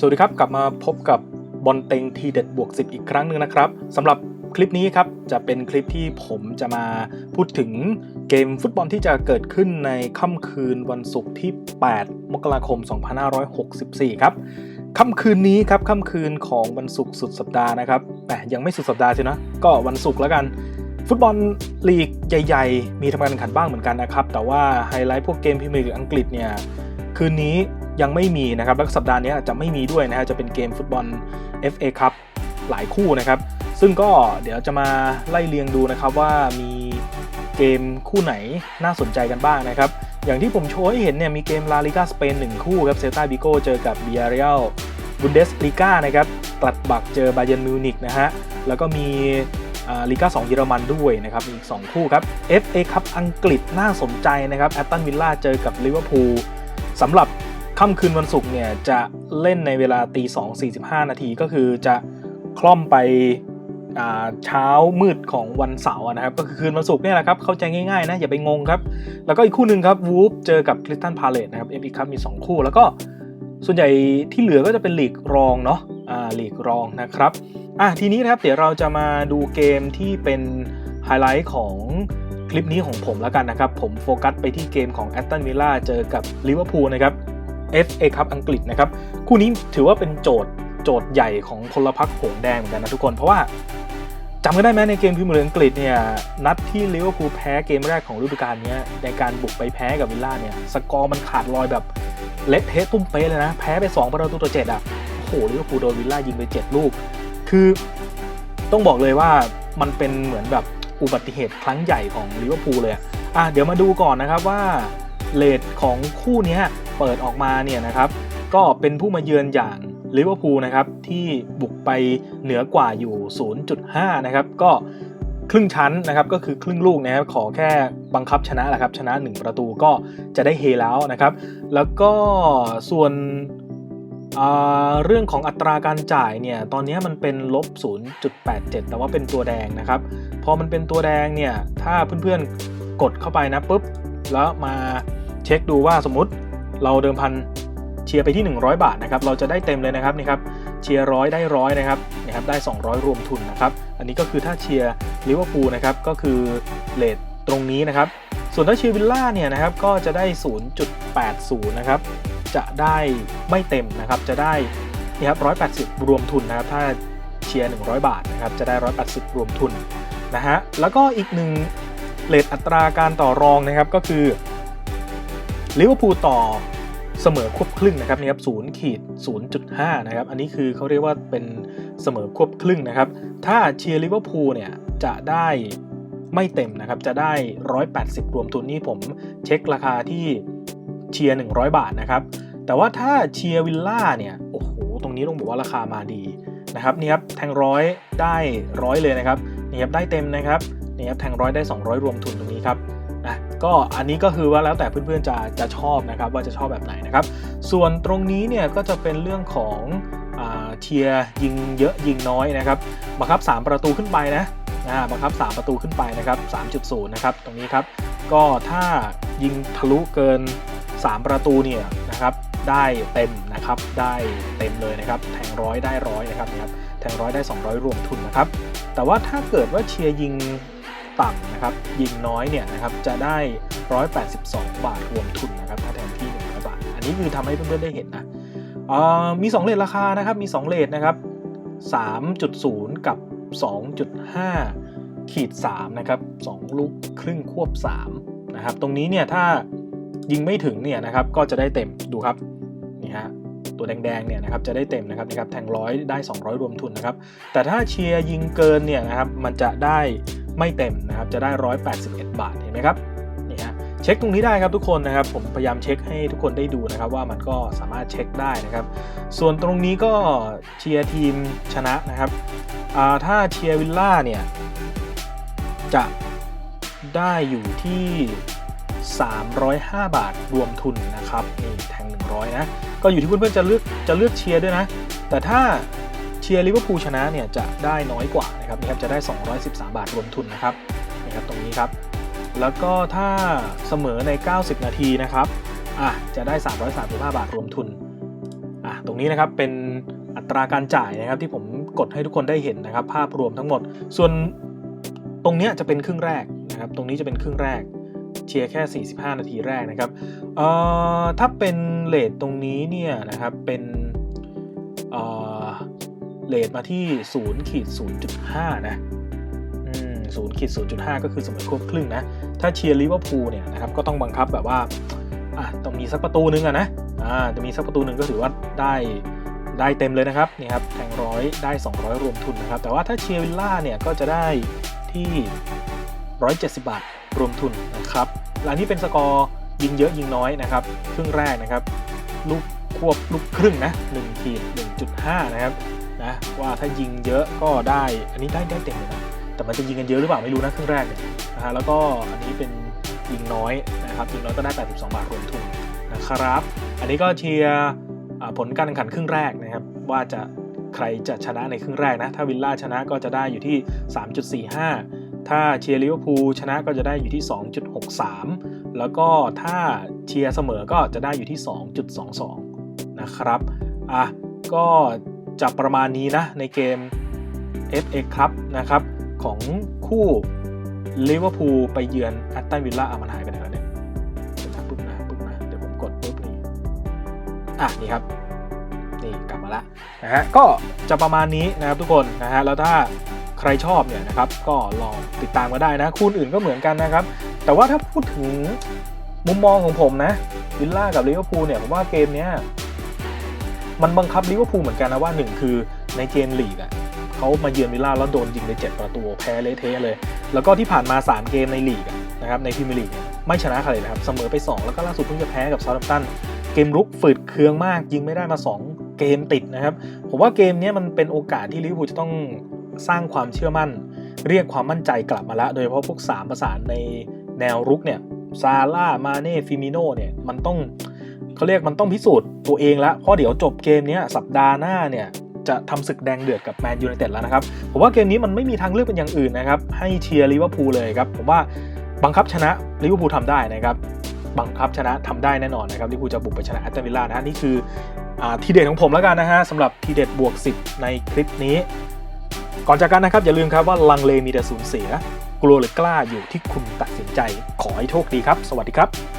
สวัสดีครับ กลับมาพบกับบอลเต็งทีเด็ดบวก 10 อีกครั้งหนึ่งนะครับสำหรับคลิปนี้ครับจะเป็นคลิปที่ผมจะมาพูดถึงเกมฟุตบอลที่จะเกิดขึ้นในค่ำคืนวันศุกร์ที่ 8 มกราคม 2564 ครับค่ำคืนนี้ครับค่ำคืนของวันศุกร์สุดสัปดาห์นะครับแต่ยังไม่สุดสัปดาห์ใช่นะ ก็วันศุกร์แล้วกัน ฟุตบอลลีกใหญ่ ๆ มีทำการแข่งขันบ้างเหมือนกันนะครับ แต่ว่าไฮไลท์พวกเกมพรีเมียร์อังกฤษเนี่ยคืนนี้ ยังไม่มีนะครับแล้วสัปดาห์นี้จะไม่มีด้วยนะฮะจะเป็นเกมฟุตบอล FA Cup หลายคู่นะครับ ซึ่งก็เดี๋ยวจะมาไล่เรียงดูนะครับว่ามีเกมคู่ไหนน่าสนใจกันบ้างนะครับ อย่างที่ผมโชว์ให้เห็นเนี่ยมีเกมลาลิกาสเปน1คู่ครับเซลตาบิโกเจอกับเบียเรียลบุนเดสลีกานะครับกลัดบักเจอบาเยนมิวนิกนะฮะแล้วก็มีลีกา2เยอรมันด้วยนะครับมีอีก 2 คู่ครับ FA คัพอังกฤษน่าสนใจนะครับแอตตันวิลล่าเจอกับลิเวอร์พูลสำหรับ ค่ำคืนวันศุกร์เนี่ยจะเล่นในเวลาตี2 45นาทีก็คือจะคล่อมไปเช้ามืดของวันเสาร์นะครับ ก็คือคืนวันศุกร์เนี่ยแหละครับ เข้าใจง่ายๆนะ อย่าไปงงครับ แล้วก็อีกคู่หนึ่งครับวูฟเจอกับคริสตันพาเลตนะครับ FA คัพมี 2 คู่ แล้วก็ส่วนใหญ่ที่เหลือก็จะเป็นลีกรองเนาะอ่าลีกรองนะครับอะทีนี้นะครับเดี๋ยวเราจะมาดูเกมที่เป็นไฮไลท์ของคลิปนี้ของผมแล้วกันนะครับ ผมโฟกัสไปที่เกมของแอตตันวิลล่าเจอกับลิเวอร์พูลนะครับ FA คัพอังกฤษนะครับคู่นี้ถือว่าเป็นโจทย์โจทย์ใหญ่ของพลพรรคหงแดงเหมือนกันนะทุกคนเพราะว่าจำกันได้ไหมในเกมพรีเมียร์ลีกอังกฤษเนี่ยนัดที่ลิเวอร์พูลแพ้เกมแรกของฤดูกาลนี้ในการบุกไปแพ้กับวิลล่าเนี่ยสกอร์มันขาดลอยแบบเละเทะตุ้มเป๊ะเลยนะ แพ้ไป 2 ประตูต่อ7อะโอ้โหลิเวอร์พูลโดนวิลล่ายิงไป 7 ลูก คือต้องบอกเลยว่ามันเป็นเหมือนแบบอุบัติเหตุครั้งใหญ่ของลิเวอร์พูลเลยอะเดี๋ยวมาดูก่อนนะครับว่าเลทของคู่นี้ เปิดออกมาเนี่ยนะครับก็เป็นผู้มาเยือนอย่างลิเวอร์พูลนะครับที่บุกไปเหนือกว่าอยู่ 0.5 นะครับก็ครึ่งชั้นนะครับก็คือครึ่งลูกนะครับขอแค่บังคับชนะแหละครับชนะ 1 ประตูก็จะได้เฮแล้วนะครับ แล้วก็ส่วนเรื่องของอัตราการจ่ายเนี่ยตอนนี้มันเป็นลบ 0.87 แต่ว่าเป็นตัวแดงนะครับพอมันเป็นตัวแดงเนี่ยถ้าเพื่อนๆกดเข้าไปนะปุ๊บแล้วมาเช็คดูว่าสมมติ เราเดิมพันเชียร์ไปที่ 100 บาทนะครับ เราจะได้เต็มเลยนะครับนี่ครับ เชียร์ร้อยได้ร้อยนะครับนี่ครับ ได้ 200 รวมทุนนะครับ อันนี้ก็คือถ้าเชียร์ลิเวอร์พูลนะครับ ก็คือเลทตรงนี้นะครับ ส่วนถ้าเชียร์วิลล่าเนี่ยนะครับ ก็จะได้ 0.80 นะครับ จะได้ไม่เต็มนะครับ จะได้นี่ครับ180 รวมทุนนะครับ ถ้าเชียร์ 100 บาทนะครับ จะได้ 180 รวมทุนนะฮะ แล้วก็อีกหนึ่งเลทอัตราการต่อรองนะครับ ก็คือ ลิเวอร์พูลต่อเสมอควบครึ่งนะครับนี่ครับศูนย์ขีด0.5นย์จุดห้านะครับ อันนี้คือเขาเรียกว่าเป็นเสมอควบครึ่งนะครับ ถ้าเชียร์ลิเวอร์พูลเนี่ยจะได้ไม่เต็มนะครับ จะได้ 180 รวมทุนนี่ผมเช็คราคาที่เชียร์ 100 บาทนะครับ แต่ว่าถ้าเชียร์วิลล่าเนี่ย โอ้โห ตรงนี้ต้องบอกว่าราคามาดีนะครับ นี่ครับ แทงร้อยได้ร้อยเลยนะครับ นี่ครับ ได้เต็มนะครับ นี่ครับ แทงร้อยได้ 200 รวมทุนตรงนี้ครับ ก็อันนี้ก็คือว่าแล้วแต่เพื่อนๆจะจะชอบนะครับว่าจะชอบแบบไหนนะครับ ส่วนตรงนี้เนี่ยก็จะเป็นเรื่องของเชียร์ยิงเยอะยิงน้อยนะครับบังคับ 3 ประตูขึ้นไปนะนะบังคับ 3 ประตูขึ้นไปนะครับ3.0นะครับตรงนี้ครับก็ถ้ายิงทะลุเกิน 3 ประตูเนี่ยนะครับได้เต็มนะครับได้เต็มเลยนะครับแทงร้อยได้ร้อยนะครับนะครับแทงร้อยได้ 200 รวมทุนนะครับแต่ว่าถ้าเกิดว่าเชียร์ยิง ต่ำนะครับยิงน้อยเนี่ยนะครับจะได้ 182 บาทรวมทุนนะครับถ้าแทนที่100บาท อันนี้คือทำให้เพื่อนๆได้เห็นนะมี 2เลทราคานะครับมี 2เลทนะครับ 3.0 กับ 2.5ขีด3นะครับ2ลูกครึ่งควบ3นะครับตรงนี้เนี่ยถ้ายิงไม่ถึงเนี่ยนะครับก็จะได้เต็มดูครับนี่ฮะตัวแดงๆเนี่ยนะครับจะได้เต็มนะครับนะครับแทงร้อยได้ 200 รวมทุนนะครับแต่ถ้าเชียร์ยิงเกินเนี่ยนะครับมันจะได้ ไม่เต็มนะครับจะได้ 181 บาทเห็นไหมครับนี่ฮะเช็คตรงนี้ได้ครับทุกคนนะครับ ผมพยายามเช็คให้ทุกคนได้ดูนะครับว่ามันก็สามารถเช็คได้นะครับ ส่วนตรงนี้ก็เชียร์ทีมชนะนะครับถ้าเชียร์วิลล่าเนี่ยจะได้อยู่ที่ 305 บาทรวมทุนนะครับนี่แทง 100 นะ ก็อยู่ที่เพื่อนๆจะเลือกจะเลือกเชียร์ด้วยนะ แต่ถ้า ชียร์ลิเวอร์พูลชนะเนี่ยจะได้น้อยกว่านะครับนี่ครับจะได้ 213 บาทรวมทุนนะครับนี่ครับตรงนี้ครับแล้วก็ถ้าเสมอใน 90 นาทีนะครับอะจะได้ 335 บาทรวมทุนอะตรงนี้นะครับเป็นอัตราการจ่ายนะครับที่ผมกดให้ทุกคนได้เห็นนะครับ ภาพรวมทั้งหมด ส่วนตรงเนี้ยจะเป็นครึ่งแรกนะครับตรงนี้จะเป็นครึ่งแรกเชียร์แค่ 45 นาทีแรกนะครับเอ่อถ้าเป็นเลทตรงนี้เนี่ยนะครับเป็นเอ่อ เลทมาที่0ขีด0.5นะอืม0ขีด0.5ก็คือเสมอครบครึ่งนะ ถ้าเชียร์ลิเวอร์พูลเนี่ยนะครับก็ต้องบังคับแบบว่าอะต้องมีสักประตูนึงอะนะอ่าจะมีสักประตูหนึ่งก็ถือว่าได้ได้เต็มเลยนะครับนี่ครับแทงร้อยได้ 200 รวมทุนนะครับ แต่ว่าถ้าเชียร์วิลล่าเนี่ยก็จะได้ที่ 170 บาทรวมทุนนะครับและอันนี้เป็นสกอร์ยิงเยอะยิงน้อยนะครับ ครึ่งแรกนะครับ ลูกควบลูกครึ่งนะ1ขีด1.5 นะครับ นะว่าถ้ายิงเยอะก็ได้อันนี้ได้ได้เต็มเลยนะแต่มันจะยิงกันเยอะหรือเปล่าไม่รู้นะครึ่งแรกเนี่ยนะฮะแล้วก็อันนี้เป็นยิงน้อยนะครับยิงน้อยก็ได้ 82 บาทรวมทุนนะครับ อันนี้ก็เชียร์ผลการแข่งขันครึ่งแรกนะครับว่าจะใครจะชนะในครึ่งแรกนะถ้าวิลล่าชนะก็จะได้อยู่ที่ 3.45 ถ้าเชียร์ลิเวอร์พูลชนะก็จะได้อยู่ที่ 2.63 แล้วก็ถ้าเชียร์เสมอก็จะได้อยู่ที่ 2.22 นะครับอะก็ จะประมาณนี้นะในเกม FA ครับนะครับ ของคู่ลิเวอร์พูลไปเยือนแอตตันวิลล่าอะมันหายไปไหนแล้วเนี่ยเดี๋ยวนะปุ๊บนะปุ๊บนะเดี๋ยวผมกดปุ๊บนี่อะนี่ครับนี่กลับมาแล้วนะฮะก็จะประมาณนี้นะครับทุกคนนะฮะแล้วถ้าใครชอบเนี่ยนะครับก็ลองติดตามมาได้นะคู่อื่นก็เหมือนกันนะครับ แต่ว่าถ้าพูดถึงมุมมองของผมนะวิลล่ากับลิเวอร์พูลเนี่ยผมว่าเกมเนี้ย มันบังคับลิเวอร์พูลเหมือนกันนะว่าหนึ่งคือในเกมลีกอะเขามาเยือนวิลล่าแล้วโดนยิงไปเจ็ดประตูแพ้เละเทะเลย แล้วก็ที่ผ่านมา 3 เกมในลีกนะครับในพรีเมียร์ลีกไม่ชนะใครเลยนะครับเสมอไป 2 แล้วก็ล่าสุดเพิ่งจะแพ้กับเซาท์แฮมป์ตันเกมรุกฝืดเคืองมากยิงไม่ได้มา 2 เกมติดนะครับ ผมว่าเกมนี้มันเป็นโอกาสที่ลิเวอร์พูลจะต้องสร้างความเชื่อมั่น เรียกความมั่นใจกลับมาล้วโดยเฉพาะพวก3ประสานในแนวรุกเนี่ยซาร่ามาเน่ฟิมิโนเนี่ยมันต้อง เขาเรียกมันต้องพิสูจน์ตัวเองแล้วเพราะเดี๋ยวจบเกมนี้สัปดาห์หน้าเนี่ยจะทำศึกแดงเดือดกับแมนยูไนเต็ดแล้วนะครับ ผมว่าเกมนี้มันไม่มีทางเลือกเป็นอย่างอื่นนะครับ ให้เชียร์ลิเวอร์พูลเลยครับ ผมว่าบังคับชนะลิเวอร์พูลทำได้นะครับ บังคับชนะทำได้แน่นอนนะครับลิเวอร์พูลจะบุกไปชนะแอตตันวิลล่านะฮะนี่คืออทีเด็ดของผมแล้วกันนะฮะสำหรับทีเด็ดบวก 10 ในคลิปนี้ ก่อนจากกันนะครับอย่าลืมครับว่าลังเลมีแต่สูญเสีย กลัวหรือกล้าอยู่ที่คุณตัดสินใจ ขอให้โชคดีครับ สวัสดีครับ